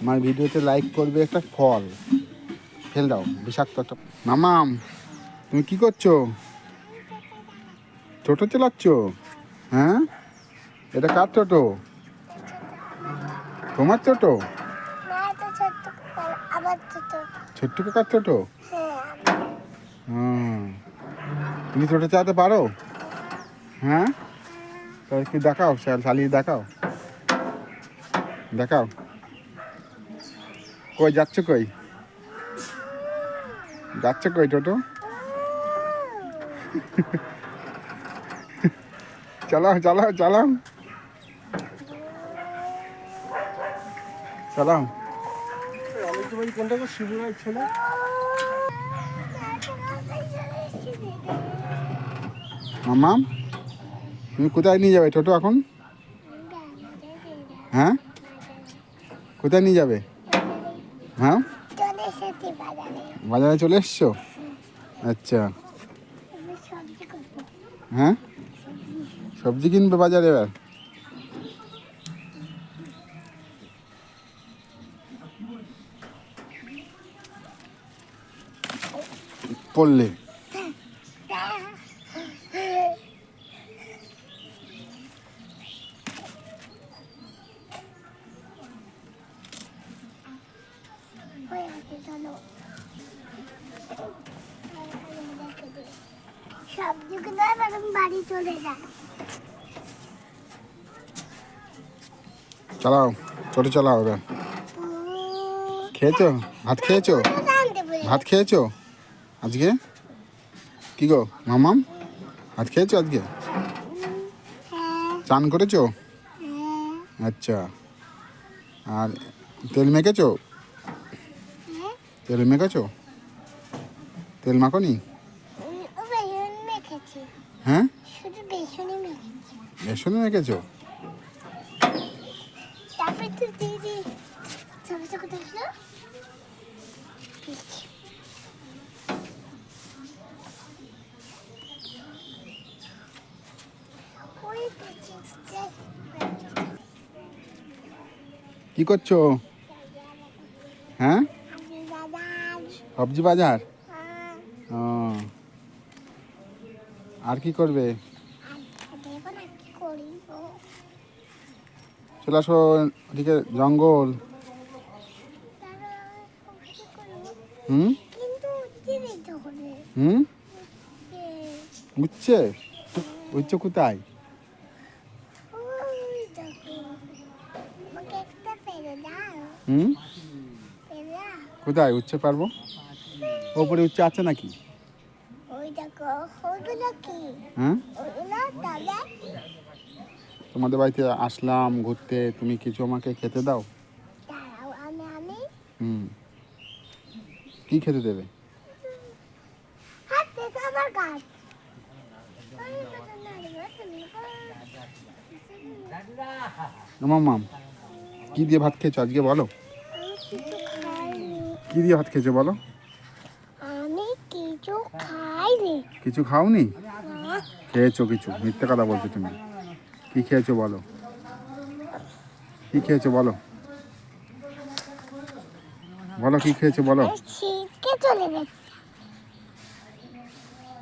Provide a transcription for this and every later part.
আমার ভিডিওতে লাইক করবে একটা ফল। ফেল দাও, বিষাক্ত একটা মামাম, তুমি কি করছ? টোটো চালাচ্ছ? হ্যাঁ? এটা কার টোটো? তোমার টোটো? ছোট্ট কাকার টোটো? হুম। তুমি টোটো চালাতে পারো? হ্যাঁ? তাহলে কি দেখাও চাল চালিয়ে দেখাও। দেখাও। কই যাচ্ছ কই? যাচ্ছ কই টোটো? চালাও চালাও চালাও। চালাও। মামাম তুমি কোথায় নিয়ে যাবে টোটো এখন? হ্যাঁ? কোথায় নিয়ে যাবে? হ্যাঁ? বাজারে। চলে এসছো? আচ্ছা। হ্যাঁ? সবজি কিনবে বাজারে এবার? পড়লে সবজিগুলো বাড়ি চলে যাই চালাও ছোটো চালাও এবার খেয়েছো ভাত খেয়েছো ভাত খেয়েছো আজকে কি গো মামাম ভাত খেয়েছো আজকে চান করেছ আচ্ছা আর তেল মেখেছো তেল মেখেছো? তেল মাখনি? ও বেসন মেখেছি। হ্যাঁ? কি করছ? সবজি বাজার? ও। আর কি করবে? চলে আসো ওদিকে জঙ্গল। হুম? হুম? উঠছে উঠছে কোথায়? হুম? কোথায়? উঠছে পারব? ওপরে উচ্চে আছে নাকি? হ্যাঁ? তোমাদের বাড়িতে আসলাম ঘুরতে তুমি কিছু আমাকে খেতে দাও? হুম। কি খেতে দেবে? মাম কি দিয়ে ভাত খেয়েছো আজকে বলো? কি দিয়ে ভাত খেয়েছো বলো? কিছু খাওনি? খেয়েছো কিছু? মিথ্যে কথা বলছো তুমি। কি খেয়েছো বলো? কি খেয়েছো বলো? বলো কি খেয়েছো বলো?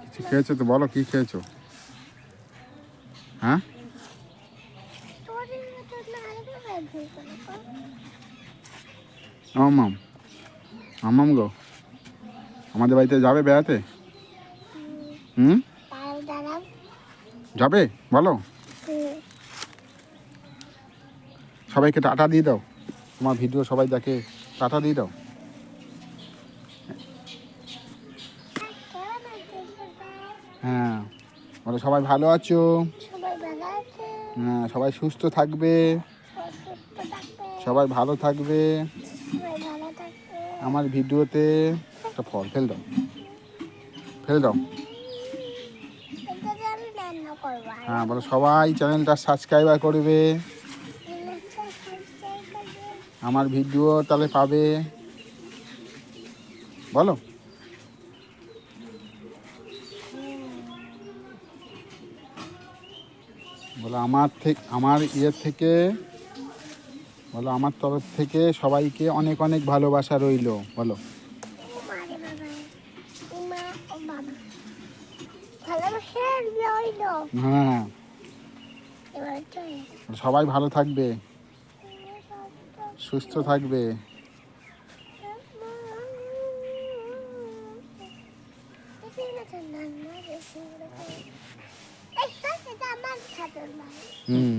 কিছু খেয়েছো তো? বলো কি খেয়েছো? হ্যাঁ? আমাম মতো নাড়িয়ে ফেলবি আমার মাম। মামাম গো। আমাদের বাড়িতে যাবে বেড়াতে? হুম? যাবে? বলো। সবাইকে টাটা দিয়ে দাও। তোমার ভিডিও সবাই দেখে টাটা দিয়ে দাও? হ্যাঁ বলো সবাই ভালো আছো? হ্যাঁ সবাই সুস্থ থাকবে? সবাই ভালো থাকবে? সবাই ভালো থাকবে? আমার ভিডিওতে একটা ফল ফেল দাও। ফেল দাও এটা যে আমি রান্না করব আর হ্যাঁ বলো, সবাই চ্যানেলটা সাবস্ক্রাইবার করবে। আমার ভিডিও তাহলে পাবে। বলো। বলো, আমার থেকে আমার ইয়ে থেকে, বলো, আমার তরফ থেকে সবাইকে অনেক অনেক ভালোবাসা রইল। বলো মারে বাবা মা ও বাবা ভালোবাসা রইল হ্যাঁ সবাই ভালো থাকবে সুস্থ থাকবে হুম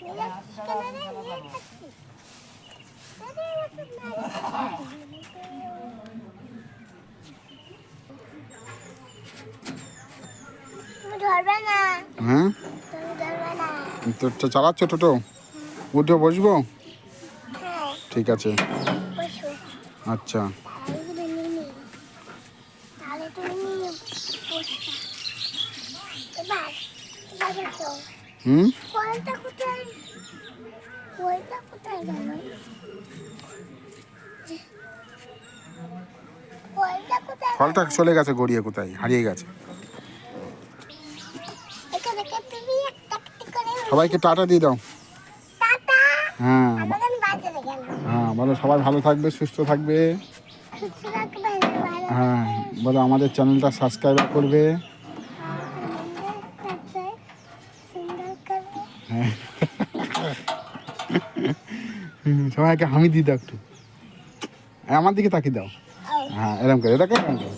নিয়ে যাচ্ছিস কেন রে? নিয়ে যাচ্ছিস? আরে, ও তো তুমি ধরবে না হ্যাঁ? তো চালাচ্ছ টোটো? উঠে বসবো? হ্যাঁ। ঠিক আছে। বসো। আচ্ছা। হুম? ফলটা চলে গেছে গড়িয়ে কোথায়? হারিয়ে গেছে। সবাইকে টাটা দিয়ে দাও। হ্যাঁ হ্যাঁ বলো সবাই ভালো থাকবে সুস্থ থাকবে। হ্যাঁ বলো আমাদের চ্যানেলটা সাবস্ক্রাইব করবে। হ্যাঁ। সবাইকে হামি দিয়ে দাও একটু। আমার দিকে তাকিয়ে দাও। হ্যাঁ এরকম করে। এরকম করে